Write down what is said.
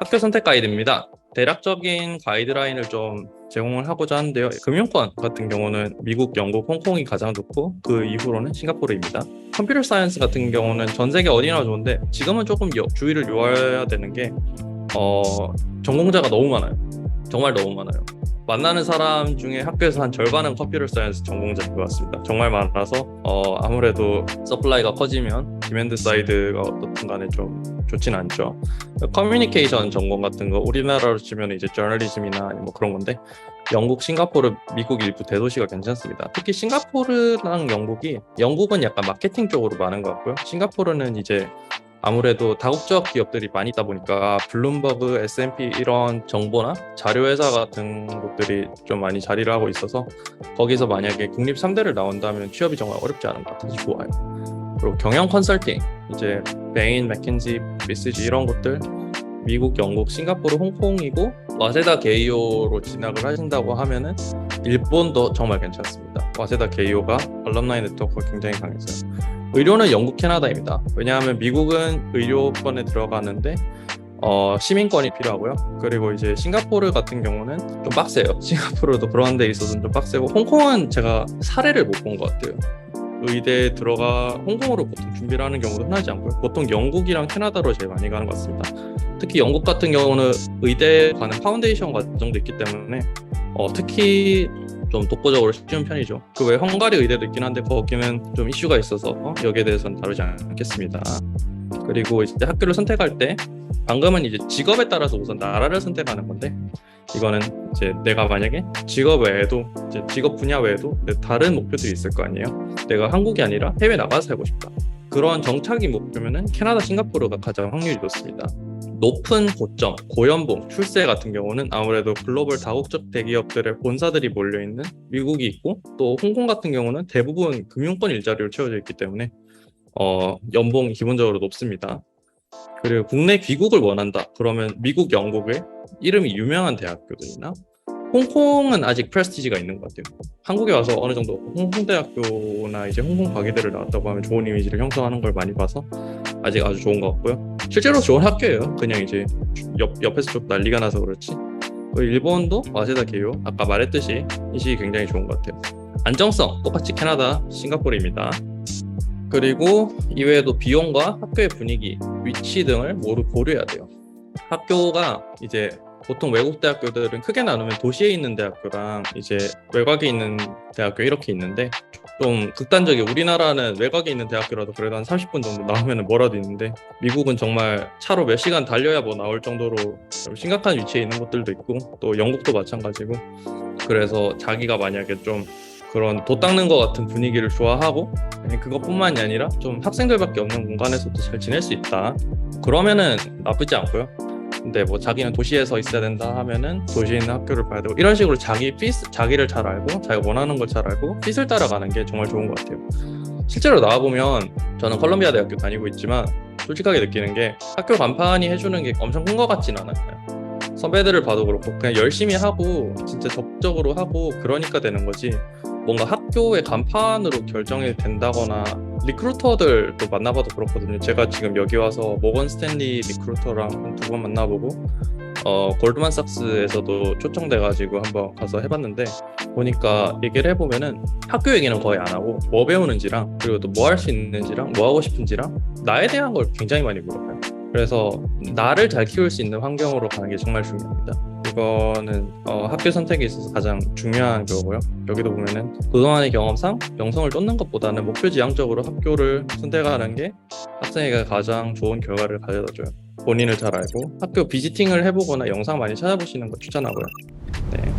학교 선택 가이드입니다. 대략적인 가이드라인을 좀 제공을 하고자 하는데요. 금융권 같은 경우는 미국, 영국, 홍콩이 가장 좋고 그 이후로는 싱가포르입니다. 컴퓨터 사이언스 같은 경우는 전 세계 어디나 좋은데 지금은 조금 여- 주의를 요해야 되는 게 어, 전공자가 너무 많아요. 정말 너무 많아요. 만나는 사람 중에 학교에서 한 절반은 컴퓨터 사이언스 전공자인 것 같습니다. 정말 많아서 어, 아무래도 서플라이가 커지면 디맨드 사이드가 어떻든 간에 좀 좋진 않죠. 커뮤니케이션 전공 같은 거 우리나라로 치면 이제 저널리즘이나 뭐 그런 건데 영국, 싱가포르, 미국 일부 대도시가 괜찮습니다. 특히 싱가포르랑 영국이 영국은 약간 마케팅 쪽으로 많은 것 같고요. 싱가포르는 이제 아무래도 다국적 기업들이 많이 있다 보니까 블룸버그, S&P 이런 정보나 자료 회사 같은 곳들이 좀 많이 자리를 하고 있어서 거기서 만약에 국립 3대를 나온다면 취업이 정말 어렵지 않은 것 같아서 좋아요. 그리고 경영 컨설팅 이제 베인, 맥킨지, 비스지 이런 곳들 미국, 영국, 싱가포르, 홍콩이고 와세다 게이오로 진학을 하신다고 하면은 일본도 정말 괜찮습니다. 와세다 게이오가 알럼나이 네트워크가 굉장히 강해서요. 의료는 영국, 캐나다입니다. 왜냐하면 미국은 의료권에 들어가는데 어, 시민권이 필요하고요. 그리고 이제 싱가포르 같은 경우는 좀 빡세요. 싱가포르도 그런 데 있어서는 좀 빡세고 홍콩은 제가 사례를 못 본 것 같아요. 의대에 들어가 홍콩으로 보통 준비를 하는 경우도 흔하지 않고요. 보통 영국이랑 캐나다로 제일 많이 가는 것 같습니다. 특히 영국 같은 경우는 의대에 가는 파운데이션 과정도 있기 때문에 어, 특히 좀 독보적으로 쉬운 편이죠. 그외 헝가리 의대도 있긴 한데 거기는 좀 이슈가 있어서 어, 여기에 대해서는 다루지 않겠습니다. 그리고 이제 학교를 선택할 때 방금은 이제 직업에 따라서 우선 나라를 선택하는 건데 이거는 이제 내가 만약에 직업 외에도 이제 직업 분야 외에도 내 다른 목표들이 있을 거 아니에요. 내가 한국이 아니라 해외 나가서 살고 싶다. 그런 정착이 목표면은 캐나다, 싱가포르가 가장 확률이 높습니다. 높은 고점, 고연봉, 출세 같은 경우는 아무래도 글로벌 다국적 대기업들의 본사들이 몰려 있는 미국이 있고 또 홍콩 같은 경우는 대부분 금융권 일자리로 채워져 있기 때문에 어, 연봉이 기본적으로 높습니다. 그리고 국내 귀국을 원한다. 그러면 미국, 영국의 이름이 유명한 대학교들이나 홍콩은 아직 프레스티지가 있는 것 같아요. 한국에 와서 어느 정도 홍콩대학교나 이제 홍콩 과기대를 나왔다고 하면 좋은 이미지를 형성하는 걸 많이 봐서 아직 아주 좋은 것 같고요. 실제로 좋은 학교예요. 그냥 이제 옆, 옆에서 좀 난리가 나서 그렇지. 그 일본도 와세다 게요. 아까 말했듯이 인식이 굉장히 좋은 것 같아요. 안정성 똑같이 캐나다, 싱가포르입니다. 그리고 이외에도 비용과 학교의 분위기, 위치 등을 모두 고려해야 돼요. 학교가 이제 보통 외국 대학교들은 크게 나누면 도시에 있는 대학교랑 이제 외곽에 있는 대학교 이렇게 있는데 좀 극단적이에요. 우리나라는 외곽에 있는 대학교라도 그래도 한 30분 정도 나오면 뭐라도 있는데 미국은 정말 차로 몇 시간 달려야 뭐 나올 정도로 좀 심각한 위치에 있는 곳들도 있고 또 영국도 마찬가지고 그래서 자기가 만약에 좀 그런 도 닦는 것 같은 분위기를 좋아하고 그것뿐만이 아니라 좀 학생들밖에 없는 공간에서도 잘 지낼 수 있다. 그러면은 나쁘지 않고요. 근데 뭐 자기는 도시에서 있어야 된다 하면은 도시에 있는 학교를 봐야 되고 이런 식으로 자기 핏 자기를 잘 알고 자기가 원하는 걸 잘 알고 핏을 따라가는 게 정말 좋은 것 같아요. 실제로 나와 보면 저는 컬럼비아 대학교 다니고 있지만 솔직하게 느끼는 게 학교 간판이 해주는 게 엄청 큰 것 같진 않아요. 선배들을 봐도 그렇고 그냥 열심히 하고 진짜 적극적으로 하고 그러니까 되는 거지 뭔가 학교의 간판으로 결정이 된다거나 리크루터들도 만나봐도 그렇거든요. 제가 지금 여기 와서 모건 스탠리 리크루터랑 한두번 만나보고 어 골드만삭스에서도 초청돼가지고 한번 가서 해봤는데 보니까 얘기를 해보면은 학교 얘기는 거의 안 하고 뭐 배우는지랑 그리고 또 뭐 할 수 있는지랑 뭐 하고 싶은지랑 나에 대한 걸 굉장히 많이 물어봐요. 그래서 나를 잘 키울 수 있는 환경으로 가는 게 정말 중요합니다. 이거는 어, 학교 선택에 있어서 가장 중요한 거고요. 여기도 보면은 그동안의 경험상 영성을 쫓는 것보다는 목표 지향적으로 학교를 선택하는 게 학생에게 가장 좋은 결과를 가져다 줘요. 본인을 잘 알고 학교 비지팅을 해보거나 영상 많이 찾아보시는 거 추천하고요. 네.